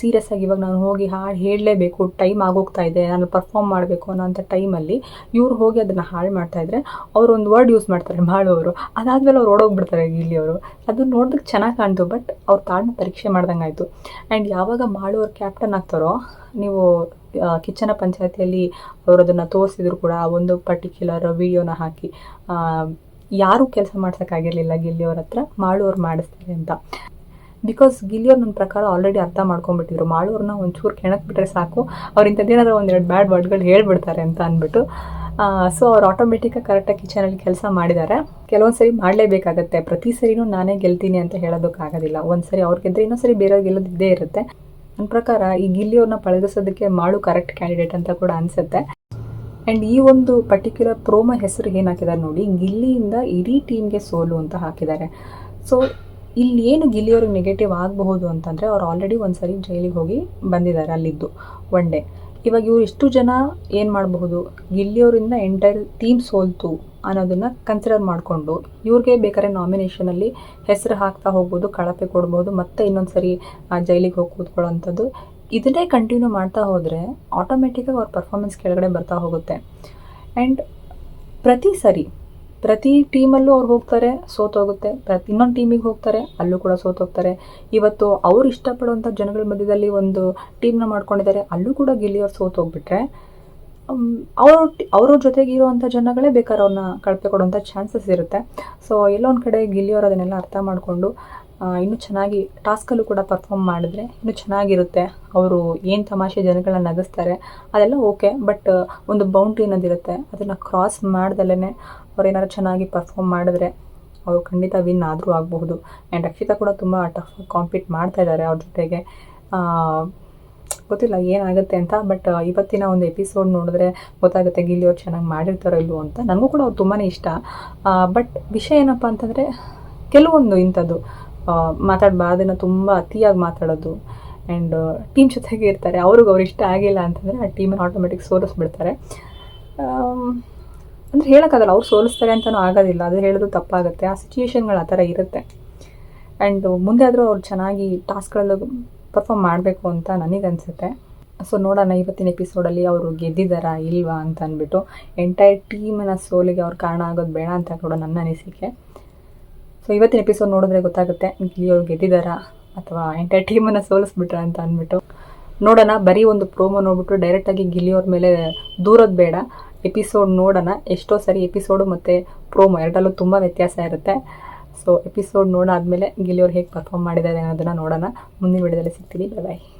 ಸೀರಿಯಸ್ ಆಗಿ ಇವಾಗ ನಾನು ಹೋಗಿ ಹಾಡು ಹೇಳಲೇಬೇಕು ಟೈಮ್ ಆಗೋಗ್ತಾ ಇದೆ, ನಾನು ಪರ್ಫಾರ್ಮ್ ಮಾಡಬೇಕು ಅನ್ನೋಂಥ ಟೈಮಲ್ಲಿ ಇವ್ರು ಹೋಗಿ ಅದನ್ನು ಹಾಳು ಮಾಡ್ತಾ ಇದ್ರೆ ಅವ್ರು ಒಂದು ವರ್ಡ್ ಯೂಸ್ ಮಾಡ್ತಾರೆ ಮಾಡೋರು ಅದಾದಮೇಲೆ ಅವ್ರು ಓಡೋಗ್ಬಿಡ್ತಾರೆ ಇಲ್ಲಿ ಅವರು. ಅದು ನೋಡೋದಕ್ಕೆ ಚೆನ್ನಾಗಿ ಕಾಣ್ತು ಬಟ್ ಅವ್ರ ತಾಳ್ಮೆ ಪರೀಕ್ಷೆ ಮಾಡ್ದಂಗೆ ಆಯಿತು. ಆ್ಯಂಡ್ ಯಾವಾಗ ಮಾಡೋರು ಕ್ಯಾಪ್ಟನ್ ಆಗ್ತಾರೋ, ನೀವು ಕಿಚ್ಚನ ಪಂಚಾಯತಿಯಲ್ಲಿ ಅವರು ಅದನ್ನು ತೋರಿಸಿದ್ರು ಕೂಡ, ಆ ಒಂದು ಪರ್ಟಿಕ್ಯುಲರ್ ವಿಡಿಯೋನ ಹಾಕಿ. ಯಾರೂ ಕೆಲಸ ಮಾಡ್ಸೋಕ್ಕಾಗಿರಲಿಲ್ಲ ಗಿಲ್ಲಿಯವ್ರ ಹತ್ರ ಮಾಡುವವ್ರು ಮಾಡಿಸ್ತಾರೆ ಅಂತ. ಬಿಕಾಸ್ ಗಿಲ್ಲಿಯವ್ರು ನನ್ನ ಪ್ರಕಾರ ಆಲ್ರೆಡಿ ಅರ್ಥ ಮಾಡ್ಕೊಂಡ್ಬಿಟ್ಟಿದ್ರು. ಮಾಡೋರನ್ನ ಒಂಚೂರು ಕೆಣಕ್ಬಿಟ್ರೆ ಸಾಕು. ಅವ್ರು ಇಂಥದ್ದೇನಾದ್ರು ಒಂದೆರಡು ಬ್ಯಾಡ್ ವರ್ಡ್ಗಳು ಹೇಳ್ಬಿಡ್ತಾರೆ ಅಂತ ಅಂದ್ಬಿಟ್ಟು ಸೊ ಅವ್ರು ಆಟೋಮೆಟಿಕಾಗಿ ಕರೆಕ್ಟಾಗಿ ಕಿಚನಲ್ಲಿ ಕೆಲಸ ಮಾಡಿದ್ದಾರೆ ಕೆಲವೊಂದು ಸರಿ ಮಾಡಲೇಬೇಕಾಗತ್ತೆ. ಪ್ರತಿ ಸರಿನೂ ನಾನೇ ಗೆಲ್ತೀನಿ ಅಂತ ಹೇಳೋದಕ್ಕಾಗೋದಿಲ್ಲ. ಒಂದ್ಸರಿ ಸರಿ ಅವ್ರು ಗೆದ್ದರೆ ಇನ್ನೊಂದು ಇದ್ದೇ ಇರುತ್ತೆ. ನನ್ನ ಪ್ರಕಾರ ಈ ಗಿಲ್ಲಿ ಗಿಲ್ಲಿಯವ್ರನ್ನ ಪಳಗಿಸೋದಕ್ಕೆ ಮಾಡು ಕರೆಕ್ಟ್ ಕ್ಯಾಂಡಿಡೇಟ್ ಅಂತ ಕೂಡ ಅನಿಸುತ್ತೆ. ಆ್ಯಂಡ್ ಈ ಒಂದು ಪರ್ಟಿಕ್ಯುಲರ್ ಪ್ರೋಮೋ ಹೆಸರು ಏನು ಹಾಕಿದ್ದಾರೆ ನೋಡಿ, ಗಿಲ್ಲಿಯಿಂದ ಇಡೀ ಟೀಮ್ಗೆ ಸೋಲು ಅಂತ ಹಾಕಿದ್ದಾರೆ ಸೊ ಇಲ್ಲಿ ಏನು ಗಿಲ್ಲಿಯವ್ರಿಗೆ ನೆಗೆಟಿವ್ ಆಗಬಹುದು ಅಂತಂದರೆ ಅವ್ರು ಆಲ್ರೆಡಿ ಒಂದು ಸರಿ ಜೈಲಿಗೆ ಹೋಗಿ ಬಂದಿದ್ದಾರೆ ಅಲ್ಲಿದ್ದು ಒನ್ ಡೇ ಇವಾಗ ಇವ್ರು ಇಷ್ಟು ಜನ ಏನು ಮಾಡಬಹುದು? ಗಿಲ್ಲಿಯವರಿಂದ ಎಂಟೈರ್ ಟೀಮ್ ಸೋಲ್ತು ಅನ್ನೋದನ್ನು ಕನ್ಸಿಡರ್ ಮಾಡಿಕೊಂಡು ಇವ್ರಿಗೆ ಬೇಕಾದ್ರೆ ನಾಮಿನೇಷನಲ್ಲಿ ಹೆಸರು ಹಾಕ್ತಾ ಹೋಗ್ಬೋದು, ಕಳಪೆ ಕೊಡ್ಬೋದು, ಮತ್ತೆ ಇನ್ನೊಂದು ಸರಿ ಜೈಲಿಗೆ ಹೋಗಿ ಕೂತ್ಕೊಳ್ಳೋವಂಥದ್ದು ಇದನ್ನೇ ಕಂಟಿನ್ಯೂ ಮಾಡ್ತಾ ಹೋದರೆ ಆಟೋಮೆಟಿಕಾಗಿ ಅವ್ರ ಪರ್ಫಾರ್ಮೆನ್ಸ್ ಕೆಳಗಡೆ ಬರ್ತಾ ಹೋಗುತ್ತೆ. ಆ್ಯಂಡ್ ಪ್ರತಿ ಸರಿ ಪ್ರತಿ ಟೀಮಲ್ಲೂ ಅವ್ರು ಹೋಗ್ತಾರೆ, ಸೋತೋಗುತ್ತೆ. ಪ್ರತಿ ಇನ್ನೊಂದು ಟೀಮಿಗೆ ಹೋಗ್ತಾರೆ, ಅಲ್ಲೂ ಕೂಡ ಸೋತೋಗ್ತಾರೆ. ಇವತ್ತು ಅವ್ರು ಇಷ್ಟಪಡುವಂಥ ಜನಗಳ ಮಧ್ಯದಲ್ಲಿ ಒಂದು ಟೀಮ್ನ ಮಾಡ್ಕೊಂಡಿದ್ದಾರೆ, ಅಲ್ಲೂ ಕೂಡ ಗೆಲ್ಲಿಯವ್ರು ಸೋತೋಗ್ಬಿಟ್ರೆ ಅವರು ಅವರ ಜೊತೆಗೆ ಇರುವಂಥ ಜನಗಳೇ ಬೇಕಾದ್ರೆ ಅವ್ರನ್ನ ಕಳಪೆ ಕೊಡುವಂಥ ಚಾನ್ಸಸ್ ಇರುತ್ತೆ. ಸೊ ಎಲ್ಲೊಂದು ಕಡೆ ಗಿಲ್ಲಿಯವ್ರು ಅದನ್ನೆಲ್ಲ ಅರ್ಥ ಮಾಡಿಕೊಂಡು ಇನ್ನೂ ಚೆನ್ನಾಗಿ ಟಾಸ್ಕಲ್ಲೂ ಕೂಡ ಪರ್ಫಾರ್ಮ್ ಮಾಡಿದ್ರೆ ಇನ್ನೂ ಚೆನ್ನಾಗಿರುತ್ತೆ. ಅವರು ಏನು ತಮಾಷೆ ಜನಗಳನ್ನ ನಗಿಸ್ತಾರೆ, ಅದೆಲ್ಲ ಓಕೆ ಬಟ್ ಒಂದು ಬೌಂಡ್ರಿ ಅನ್ನೋದಿರುತ್ತೆ. ಅದನ್ನು ಕ್ರಾಸ್ ಮಾಡ್ದಲೇ ಅವ್ರು ಏನಾದ್ರು ಚೆನ್ನಾಗಿ ಪರ್ಫಾರ್ಮ್ ಮಾಡಿದ್ರೆ ಅವರು ಖಂಡಿತ ವಿನ್ ಆದರೂ ಆಗಬಹುದು. ಆ್ಯಂಡ್ ರಕ್ಷಿತಾ ಕೂಡ ತುಂಬ ಟಫ್ ಕಾಂಪೀಟ್ ಮಾಡ್ತಾ ಇದ್ದಾರೆ ಅವ್ರ ಜೊತೆಗೆ. ಗೊತ್ತಿಲ್ಲ ಏನಾಗುತ್ತೆ ಅಂತ ಬಟ್ ಇವತ್ತಿನ ಒಂದು ಎಪಿಸೋಡ್ ನೋಡಿದ್ರೆ ಗೊತ್ತಾಗುತ್ತೆ ಗಿಲ್ಲಿ ಅವ್ರು ಚೆನ್ನಾಗಿ ಮಾಡಿರ್ತಾರೋ ಇಲ್ವೋ ಅಂತ. ನನಗೂ ಕೂಡ ಅವ್ರು ತುಂಬಾ ಇಷ್ಟ. ಬಟ್ ವಿಷಯ ಏನಪ್ಪ ಅಂತಂದರೆ ಕೆಲವೊಂದು ಇಂಥದ್ದು ಮಾತಾಡಬಾರ್ದನ್ನ ತುಂಬ ಅತಿಯಾಗಿ ಮಾತಾಡೋದು. ಆ್ಯಂಡ್ ಟೀಮ್ ಜೊತೆಗೆ ಇರ್ತಾರೆ, ಅವ್ರಿಗೆ ಅವ್ರು ಇಷ್ಟ ಆಗಿಲ್ಲ ಅಂತಂದರೆ ಆ ಟೀಮನ್ನು ಆಟೋಮೆಟಿಕ್ ಸೋಲಿಸ್ಬಿಡ್ತಾರೆ. ಅಂದರೆ ಹೇಳೋಕ್ಕಾಗಲ್ಲ, ಅವ್ರು ಸೋಲಿಸ್ತಾರೆ ಅಂತಲೂ ಆಗೋದಿಲ್ಲ. ಅದು ಹೇಳೋದು ತಪ್ಪಾಗುತ್ತೆ. ಆ ಸಿಚುಯೇಷನ್ಗಳು ಆ ಥರ ಇರುತ್ತೆ. ಆ್ಯಂಡ್ ಮುಂದೆ ಆದರೂ ಅವ್ರು ಚೆನ್ನಾಗಿ ಟಾಸ್ಕ್ಗಳಲ್ಲೂ ಪರ್ಫಾರ್ಮ್ ಮಾಡಬೇಕು ಅಂತ ನನಗನ್ಸುತ್ತೆ ಸೊ ನೋಡೋಣ ಇವತ್ತಿನ ಎಪಿಸೋಡಲ್ಲಿ ಅವರು ಗೆದ್ದಿದ್ದಾರಾ ಇಲ್ವಾ ಅಂತ ಅಂದ್ಬಿಟ್ಟು ಎಂಟೈರ್ ಟೀಮನ್ನು ಸೋಲಿಗೆ ಅವ್ರು ಕಾರಣ ಆಗೋದು ಬೇಡ ಅಂತ ಕೂಡ ನನ್ನ ಅನಿಸಿಕೆ. ಸೊ ಇವತ್ತಿನ ಎಪಿಸೋಡ್ ನೋಡಿದ್ರೆ ಗೊತ್ತಾಗುತ್ತೆ, ಇಲ್ಲಿ ಅವ್ರು ಗೆದ್ದಿದ್ದಾರಾ ಅಥವಾ ಎಂಟೈರ್ ಟೀಮನ್ನು ಸೋಲಿಸ್ಬಿಟ್ರ ಅಂತ ಅಂದ್ಬಿಟ್ಟು. ನೋಡೋಣ, ಬರೀ ಒಂದು ಪ್ರೋಮೋ ನೋಡ್ಬಿಟ್ಟು ಡೈರೆಕ್ಟಾಗಿ ಗಿಲಿಯೋರ್ ಮೇಲೆ ದೂರೋದು ಬೇಡ. ಎಪಿಸೋಡ್ ನೋಡೋಣ. ಎಷ್ಟೋ ಸರಿ ಎಪಿಸೋಡು ಮತ್ತು ಪ್ರೋಮೋ ಎರಡಲ್ಲೂ ತುಂಬ ವ್ಯತ್ಯಾಸ ಇರುತ್ತೆ. ಸೊ ಎಪಿಸೋಡ್ ನೋಡಾದಮೇಲೆ ಗಿಲಿಯವ್ರು ಹೇಗೆ ಪರ್ಫಾರ್ಮ್ ಮಾಡಿದ್ದಾರೆ ಅನ್ನೋದನ್ನು ನೋಡೋಣ. ಮುಂದಿನ ವಿಡಿಯೋದಲ್ಲಿ ಸಿಗ್ತೀನಿ. ಬಾಯ್